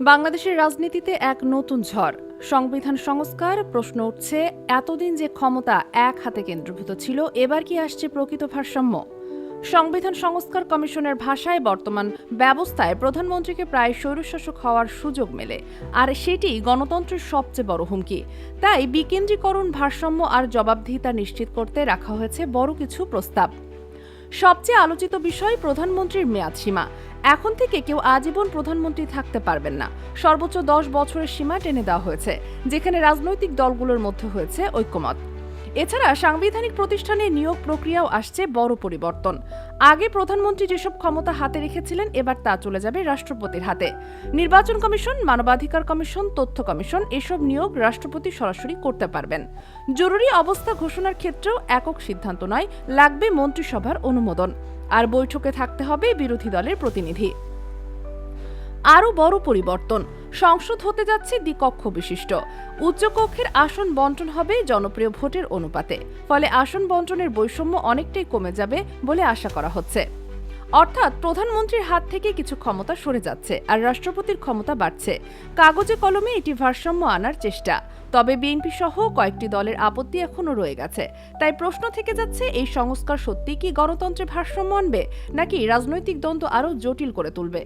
বাংলাদেশের রাজনীতিতে এক নতুন ঝড়। সংবিধান সংস্কার, প্রশ্ন উঠছে, এতদিন যে ক্ষমতা এক হাতে কেন্দ্রীভূত ছিল, এবার কি আসছে প্রকৃত ভারসাম্য? সংবিধান সংস্কার কমিশনের ভাষায় বর্তমান ব্যবস্থায় প্রধানমন্ত্রীকে প্রায় স্বৈরশাসক হওয়ার সুযোগ মেলে। আর সেটি গণতন্ত্রের সবচেয়ে বড় হুমকি। তাই বিকেন্দ্রীকরণ ভারসাম্য আর জবাবদিহিতা নিশ্চিত করতে রাখা হয়েছে বড় কিছু প্রস্তাব। সবচেয়ে আলোচিত বিষয় প্রধানমন্ত্রীর মেয়াদ সীমা। এখন থেকে কেউ আজীবন প্রধানমন্ত্রী থাকতে পারবেন না। সর্বোচ্চ দশ বছরের সীমা টেনে দেওয়া হয়েছে, যেখানে রাজনৈতিক দলগুলোর মধ্যে হয়েছে ঐক্যমত। এছাড়া সাংবিধানিক প্রতিষ্ঠানে নিয়োগ প্রক্রিয়াও আসছে বড় পরিবর্তন। আগে প্রধানমন্ত্রী যেসব ক্ষমতা হাতে রেখেছিলেন, এবার তা চলে যাবে রাষ্ট্রপতির হাতে। নির্বাচন কমিশন, মানবাধিকার কমিশন, তথ্য কমিশন, এসব নিয়োগ রাষ্ট্রপতি সরাসরি করতে পারবেন। জরুরি অবস্থা ঘোষণার ক্ষেত্রেও একক সিদ্ধান্ত নয়, লাগবে মন্ত্রিসভার অনুমোদন। আর বৈঠকে থাকতে হবে বিরোধী দলের প্রতিনিধি। আরও বড় পরিবর্তন সংসদ হতে যাচ্ছে দ্বিকক্ষ বিশিষ্ট। উচ্চকক্ষের আসন বন্টন হবে জনপ্রিয় ভোটের অনুপাতে। ফলে আসন বন্টনের বৈষম্য অনেকটাই কমে যাবে বলে আশা করা হচ্ছে। অর্থাৎ প্রধানমন্ত্রীর হাত থেকে কিছু ক্ষমতা সরে যাচ্ছে আর রাষ্ট্রপতির ক্ষমতা বাড়ছে। কাগজে কলমে এটি ভারসাম্য আনার চেষ্টা। তবে বিএনপি সহ কয়েকটি দলের আপত্তি এখনও রয়ে গেছে। তাই প্রশ্ন থেকে যাচ্ছে, এই সংস্কার সত্যি কি গণতন্ত্রে ভারসাম্য আনবে নাকি রাজনৈতিক দ্বন্দ্ব আরও জটিল করে তুলবে?